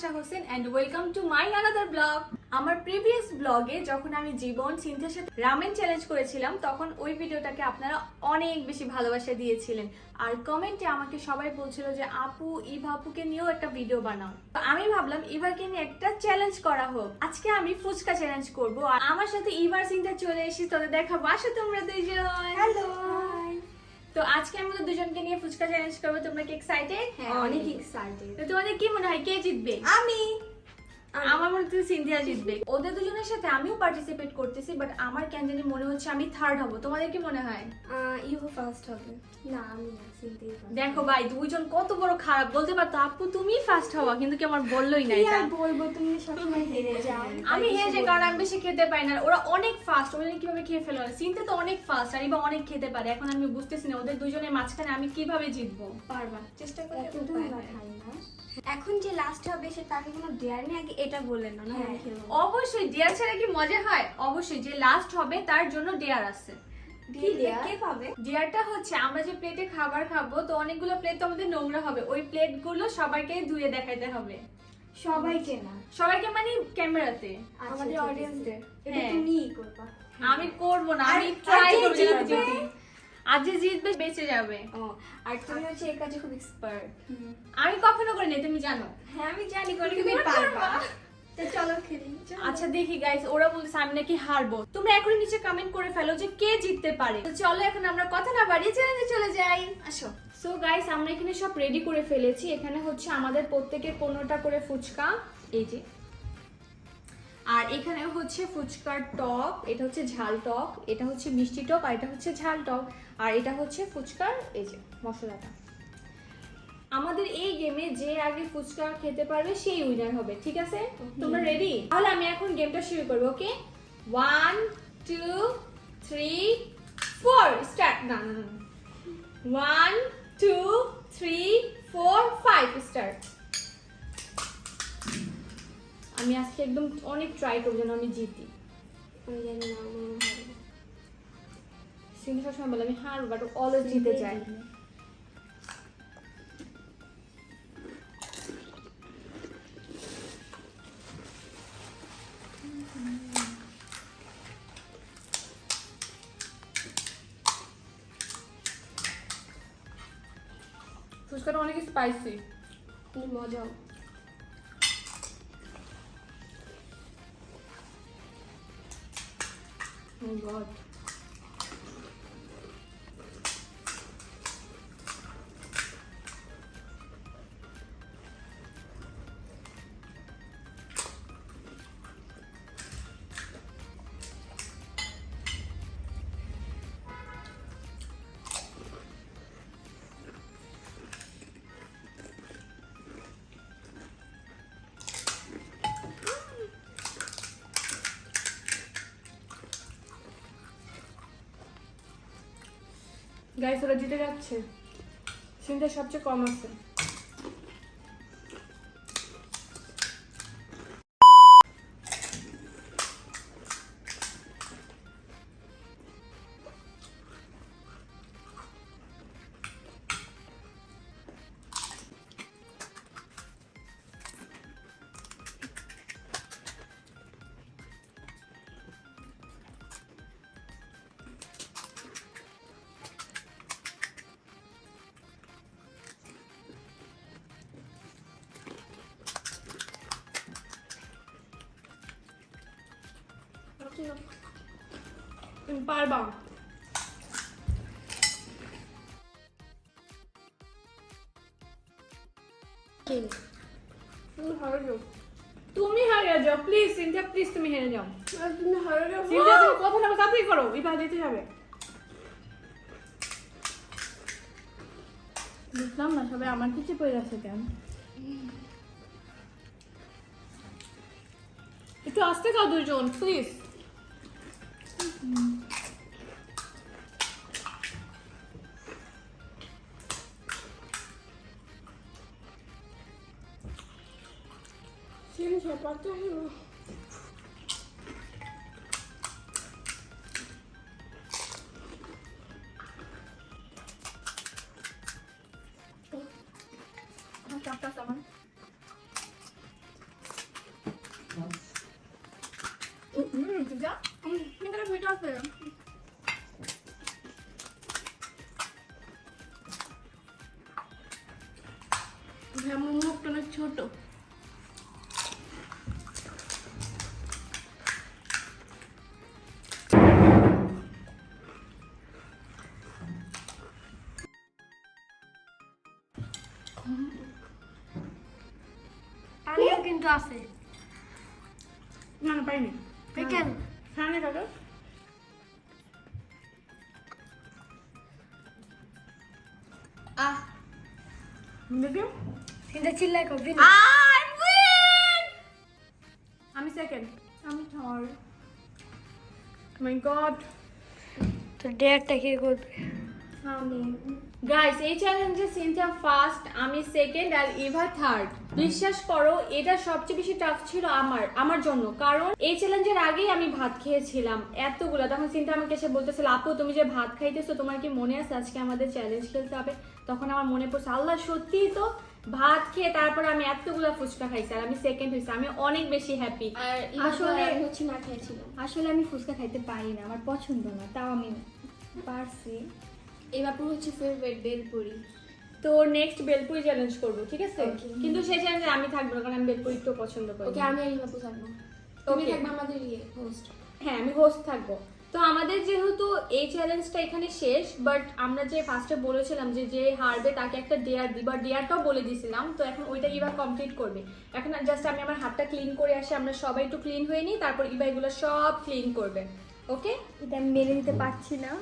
Asha Hossain and welcome to my another blog আমার previous ব্লগে যখন আমি জীবন, সিনথিয়ার সাথে রামেন চ্যালেঞ্জ করেছিলাম, তখন ওই ভিডিওটাকে আপনারা অনেক বেশি ভালোবাসা দিয়েছিলেন। আর কমেন্টে আমাকে সবাই বলছিল যে, আপু, ইভা আপুকে নিয়েও একটা ভিডিও বানাও। তো আমি ভাবলাম, ইভাকে নিয়ে একটা চ্যালেঞ্জ করা হোক। আজকে আমি ফুচকা চ্যালেঞ্জ করব, আর আমার সাথে ইভার সিনথিয়া চলে এসেছি, তোদের দেখাবো। আসো তোমরা দুইজন। হ্যালো তো আজকে আমি তো দুজনকে নিয়ে ফুচকা চ্যালেঞ্জ করব তোমরা কি এক্সাইটেড হ্যাঁ অনেক এক্সাইটেড তো তোমাদের কি মনে হয় কে জিতবে? আমি। আমার মনে হচ্ছে সিন্ধিয়া জিতবে। ওদের দুজনের সাথে আমিও পার্টিসিপেট করতেছি বাট আমার কেন জানি মনে হচ্ছে আমি থার্ড হব। তোমাদের কি মনে হয়? ইউ ফার্স্ট হবে। না আমি না। দেখো ভাই দুইজন কত বড় খারাপ। বলতে পারতো আপু তুমি ফার্স্ট হওয়া কিন্তু কি আমার বললোই না এটা আর বলব তুমি সবসময় হেরে যাও। আমি হেরে যাই কারণ আমি বেশি খেতে পাই না। ওরা অনেক ফাস্ট ওরা কীভাবে খেয়ে ফেলো? সিনতে তো অনেক ফাস্ট আর এবার অনেক খেতে পারে। এখন আমি বুঝতেছি না ওদের দুজনের মাঝখানে আমি কীভাবে জিতবো? পারবা চেষ্টা করলে এখন যে লাস্ট হবে সে তাকে কোনো ডেয়ার নেই আগে এটা বললেন না না হ্যাঁ, অবশ্যই ডেয়ার ছাড়া কি মজা হয়? অবশ্যই যে লাস্ট হবে তার জন্য ডেয়ার আছে। ডিয়ারটা হচ্ছে আমরা যে প্লেটে খাবার খাব তো অনেকগুলো প্লেট তো আমাদের নোংরা হবে। ওই প্লেটগুলো সবাইকে ধুয়ে দেখাইতে হবে। সবাইকে না? সবাইকে মানে ক্যামেরাতে। আমাদের অডিয়েন্সদের এটা হ্যাঁ। তুমিই করবা। আমি করব না আমি ট্রাই যে করব জিতবে? আজ যে জিতবে বেঁচে যাবে। ও আর তুমি হচ্ছে এই কাজে খুব এক্সপার্ট আমি কখনো করিনি তুমি জানো। হ্যাঁ আমি জানি করে তুমি তুমি পারবা। আচ্ছা দেখি গাইস ওরা বলছে আমি নাকি হারবো। তোমরা এখনই নিচে কমেন্ট করে ফেলো যে কে জিততে পারে। চলো, এখন আমরা কথা না বাড়িয়ে চ্যালেঞ্জে চলে যাই। আসো। সো গাইস আমরা এখানে সব রেডি করে ফেলেছি। এখানে হচ্ছে আমাদের প্রত্যেকের পনেরোটা করে ফুচকা। এই যে। আর এখানে হচ্ছে ফুচকার টক, এটা হচ্ছে ঝাল টক, এটা হচ্ছে মিষ্টি টক, আর এটা হচ্ছে ঝাল টক, আর এটা হচ্ছে ফুচকার, এই যে, মশলাটা। আমাদের এই গেমে যে আগে ফুচকা খেতে পারবে সেই উইনার হবে ঠিক আছে? তোমরা রেডি তাহলে আমি এখন গেমটা শুরু করব okay one two three four start না না না one two three four five start আমি আজকে একদম অনেক ট্রাই করব যেন আমি জিতি। আমি জানি না হয় না। সবসময় বলে আমি হারবো বাট অলওয়েজ জিতে যাই ফুচকাটা অনেক স্পাইসি কিন্তু মজাও Oh god. Guys ওরা জিতে যাচ্ছে। সিনটা সবচেয়ে কম আছে। পারবা। তুমি যাও। হারিয়ে যাও প্লিজ সিনথিয়া প্লিজ তুমি হেরে যাও। তুমি যাও সিনথিয়া তুমি কথা না তাড়াতাড়ি করো দিতে যাবে। বুঝলাম না সবাই আমার কিছু পড়ে যাচ্ছে কেন? একটু আসতে খাও দুজন প্লিজ 맞아요. 잠깐만. 음, 진짜? 음, 힘들게 잘 잤어요. আছে। না না পাইনি। কেন? সামনে কাটো আহ। দেখো কিন্তু চিল্লাই করবি I win! আমি সেকেন্ড আমি থার্ড মাই গড তো ডেয়ারটা কে করবে? আমি গাইস এই চ্যালেঞ্জে সিনথিয়া ফার্স্ট আমি সেকেন্ড আর ইভা থার্ড বিশ্বাস করো এটা সবচেয়ে বেশি টাফ ছিল আমার আমার জন্য। কারণ এই চ্যালেঞ্জের আগেই আমি ভাত খেয়েছিলাম এতগুলো। তখন সিনথিয়া আমাকে এসে বলতেছিল আপু তুমি যে ভাত খাইতেছো তোমার কি মনে আছে আজকে আমাদের চ্যালেঞ্জ খেলতে হবে? তখন আমার মনে পড়ছে আল্লাহ সত্যিই তো ভাত খেয়ে তারপর আমি এতগুলো ফুচকা খাইছি আর আমি সেকেন্ড হয়েছি আমি অনেক বেশি হ্যাপি আর আসলে- আসলে হচ্ছে না খেয়েছিলাম আসলে আমি ফুচকা খাইতে পারি না আমার পছন্দ না তাও আমি পারছি। এই বাপুর হচ্ছে ফেভারিট বেলপুরি। তো নেক্সট বেলপুরি চ্যালেঞ্জ করব ঠিক আছে? কিন্তু সেই চ্যালেঞ্জে আমি থাকব না কারণ আমি বেলপুরি একটু পছন্দ করি ওকে আমি আর বাপু থাকব। তুমি থাকবে আমাদের ইয়ে হোস্ট হ্যাঁ আমি হোস্ট থাকব। তো আমাদের যেহেতু এই চ্যালেঞ্জটা এখানে শেষ বাট আমরা যে ফার্স্টে বলেছিলাম যে যে হারবে তাকে একটা ডেয়ার দিই বা ডেয়ারটাও বলে দিয়েছিলাম তো এখন ওইটা ইভা কমপ্লিট করবে। এখন জাস্ট আমি আমার হাতটা ক্লিন করে আসি আমরা সবাই একটু ক্লিন হয়ে নিই তারপর ইভা এগুলো সব ক্লিন করবে। ওকে এটা আমি মেনে নিতে পারছি না।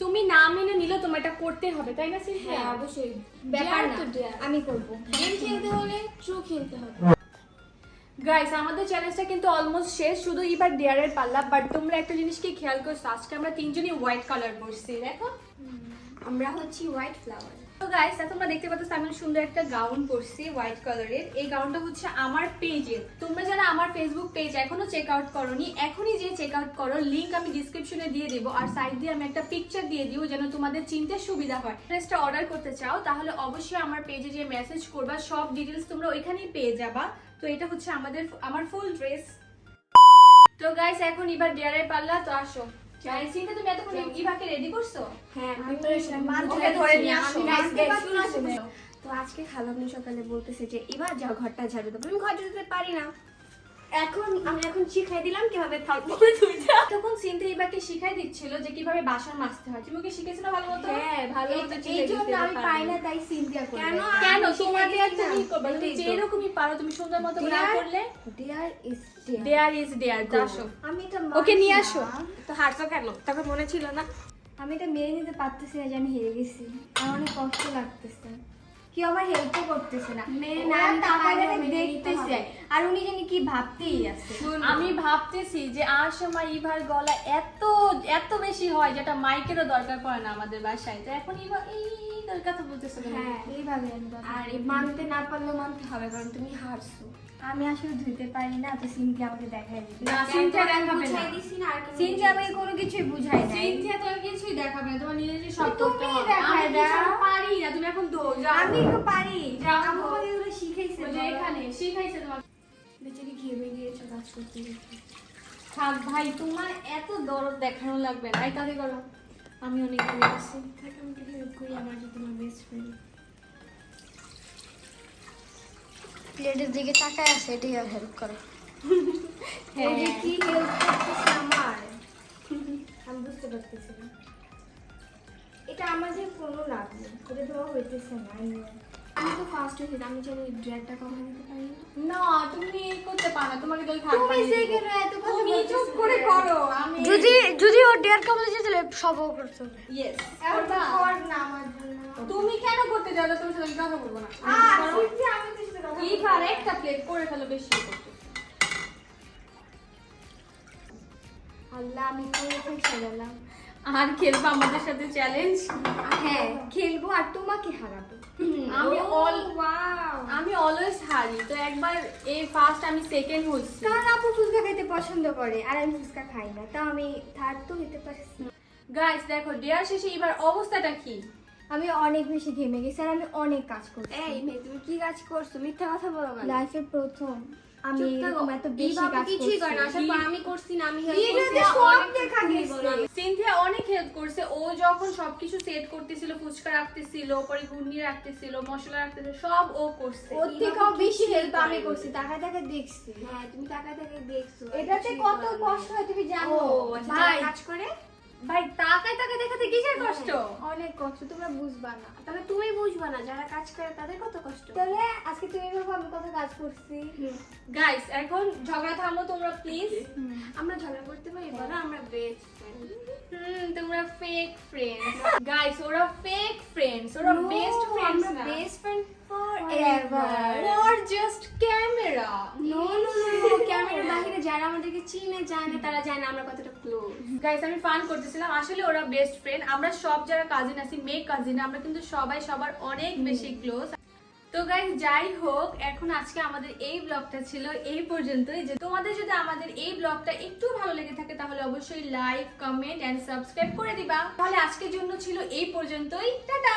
তুমি না মেনে নিলে তোমার এটা করতে হবে তাই না সিনথিয়া? হ্যাঁ অবশ্যই। ব্যাপার না। আমি করব। গেম খেলতে হলে ট্রু খেলতে হবে। গাইস আমাদের চ্যালেঞ্জটা কিন্তু অলমোস্ট শেষ। শুধু এবার ডেয়ারের পাল্লা বাট তোমরা একটা জিনিস কি খেয়াল করছ। আজকে আমরা তিনজনই হোয়াইট কালার পরছি দেখো? আমরা হচ্ছি হোয়াইট ফ্লাওয়ার তো গাইস তোমরা দেখতে পাচ্ছ আমি সুন্দর একটা গাউন পরছি হোয়াইট কালারের এই গাউনটা হচ্ছে আমার পেজের তোমরা যারা আমার ফেসবুক পেজ এখনও চেক আউট করোনি, এখনই যে চেক আউট করো। লিংক আমি ডিসক্রিপশনে দিয়ে দেবো আর সাইড দিয়ে আমি একটা পিকচার দিয়ে দিব যেন তোমাদের চিনতে সুবিধা হয়। ড্রেসটা অর্ডার করতে চাও, তাহলে অবশ্যই আমার পেজে যে মেসেজ করবা। সব ডিটেলস তোমরা ওইখানেই পেয়ে যাবা। তো এটা হচ্ছে আমাদের, আমার ফুল ড্রেস তো গাইস এখন এবার ডিয়ারের পাল্লা, তো আসো। গাইস তুমি এতক্ষণ ইভাকে রেডি করছ? হ্যাঁ আমি ওকে ধরে নিয়ে আসো। তো আজকে খালামনি সকালে বলতেছে যে এবার যাও ঘরটা ঝাড়ু দেবো। আমি ঘর দিতে পারি না। এখন আমি এখন শিখাই দিলাম কীভাবে তখন সিনথে ইবাকে শিখাই দিচ্ছিল যে কীভাবে বাসন মাজতে হয়। তুমি না ভালো মতো? হ্যাঁ ভালো মতো এই জন্য আমি পাই না তাই কেন? কেন? তোমার দেয়ার তুমি করবে তুমি যেরকমই পারো তুমি সুন্দর মতো না করলে। There is there there is there আমি এটা ওকে নিয়ে আসো। তো হারছো কেন? তখন মনে ছিল না। আমি এটা মেনে নিতে পারতেছি না যে আমি হেরে গেছি। আমার অনেক কষ্ট লাগতেছে। কি আমার হেল্পও করতেছে না। দেখতেছে। আর উনি জানি কি ভাবতেই আছে আমি ভাবতেছি যে আর সময় ইভার গলা এত এত বেশি হয় যেটা মাইকেরও দরকার পড়ে না আমাদের বাসায়। তো এখন ইভা এই তোর কথা বলতেছে? হ্যাঁ এইভাবে আর মানতে না পারলেও মানতে হবে কারণ তুমি হারছো। আমি আসলে ধুইতে পারি না তো সিনথি আমাকে দেখাই দিবে। না সিনথিয়া দেখাবে না। বুঝাই দিছি না আর কি সিনথি আমাকে কোনো কিছুই বুঝাই না সিনথিয়া তো কিছুই দেখাবে না তোমার নিজে সব তুমি করতে হবে। কিছু দাও। পারি না তুমি এখন দো যাও। আমি তো পারি। যাও। আমি আমাকে এগুলো শিখাইছে ওই যে বলো। এখানে শিখাইছে তোমার বেচারি ঘেমে গিয়েছে কাজ করতে করতে থাক ভাই তোমার এত দরদ দেখানো লাগবে না। এই কাজে করো আমি অনেক আছি। থাক আমাকে হেল্প করি আমার যে তোমার বেস্ট ফ্রেন্ড প্লেটের দিকে তাকায় আছে এটাই আর হেল্প করো। হ্যাঁ। কি হেল্প করতেছে আমার আমি বুঝতে পারতেছি না। এটা আমার যে কোনো লাভ নেই এটা দেওয়া হইতেছে না। আমি তো ফার্স্ট হয়েছি আমি নিতে পারি না। তুমি করতে পারো না তোমাকে তো তুমি সেকেন্ড। এত কথা তুমি চুপ করে করো আমি যদি যদি ও ডেয়ার কমলে যেতে সব করতে হবে ইয়েস কর না আমার জন্য। তুমি কেন করতে যাও? তুমি সাথে কথা বলব না। আমি তো সাথে কথা এইবার একটা প্লেট করে ফেলো বেশি করতে আল্লাহ আমি কোনো গেলাম আর খেলব আমাদের সাথে চ্যালেঞ্জ হ্যাঁ খেলব আর তোমাকে হারাবো। আমি অল আমি অলওয়েজ হারি তো একবার এই ফার্স্ট আমি সেকেন্ড হচ্ছি। কারণ আপু ফুচকা খেতে পছন্দ করে আর আমি ফুচকা খাই না তা আমি থার্ড তো হতে পারছি না। গাইস দেখো ডেয়ার শেষে এবার অবস্থাটা কি? আমি অনেক বেশি ঘেমে গেছি আর আমি অনেক কাজ করছি। এই মেয়ে তুমি কি কাজ করছ? মিথ্যা কথা বলো না। লাইফের প্রথম। আমি এরকম এত বেশি কাজ কিছুই করে না আসার পর আমি করছি না আমি ভিডিওতে সব দেখা গেছে। সিনথিয়া অনেক হেল্প করছে। ও যখন সবকিছু সেট করতেছিল ফুচকা রাখতেছিল পরে ঘুগনি রাখতেছিল মশলা রাখতেছিল সব ও করছে। ওর থেকেও বেশি হেল্প আমি করছি। টাকা টাকা দেখছি। হ্যাঁ তুমি টাকা থেকে দেখছ। এটাতে কত কষ্ট হয় তুমি জানো? আচ্ছা, ভাই। কাজ করে। ভাই তাকায় তাকায় দেখাতে কিসের কষ্ট? অনেক কষ্ট তোমরা বুঝবা না। তাহলে তুমি বুঝবা না যারা কাজ করে তাদের কত কষ্ট? তাহলে আজকে তুমি ভাবো আমি কত কাজ করছি। গাইস এখন ঝগড়া থামো তোমরা প্লিজ আমরা ঝগড়া করতে পারি বলো আমরা বেস্ট ফ্রেন্ড হুম তোমরা ফেক ফ্রেন্ডস গাইস ওরা ফেক ফ্রেন্ডস ওরা বেস্ট ফ্রেন্ডস না। Best friend forever for just camera no no no ক্যামেরার বাইরে যারা আমাদেরকে চিনে জানে তারা জানে আমরা কতটা ক্লোজ গাইস আমি ফান করতেছিলাম। আসলে ওরা বেস্ট ফ্রেন্ড আমরা সব যারা কাজিন আছি মেয়ে কাজিন আমরা কিন্তু সবাই সবার অনেক বেশি ক্লোজ তো গাইস যাই হোক এখন আজকে আমাদের এই ব্লগটা ছিল এই পর্যন্তই। যে তোমাদের যদি আমাদের এই ব্লগটা একটু ভালো লেগে থাকে তাহলে অবশ্যই লাইক কমেন্ট এন্ড সাবস্ক্রাইব করে দিবা। তাহলে আজকের জন্য ছিল এই পর্যন্তই। টাটা!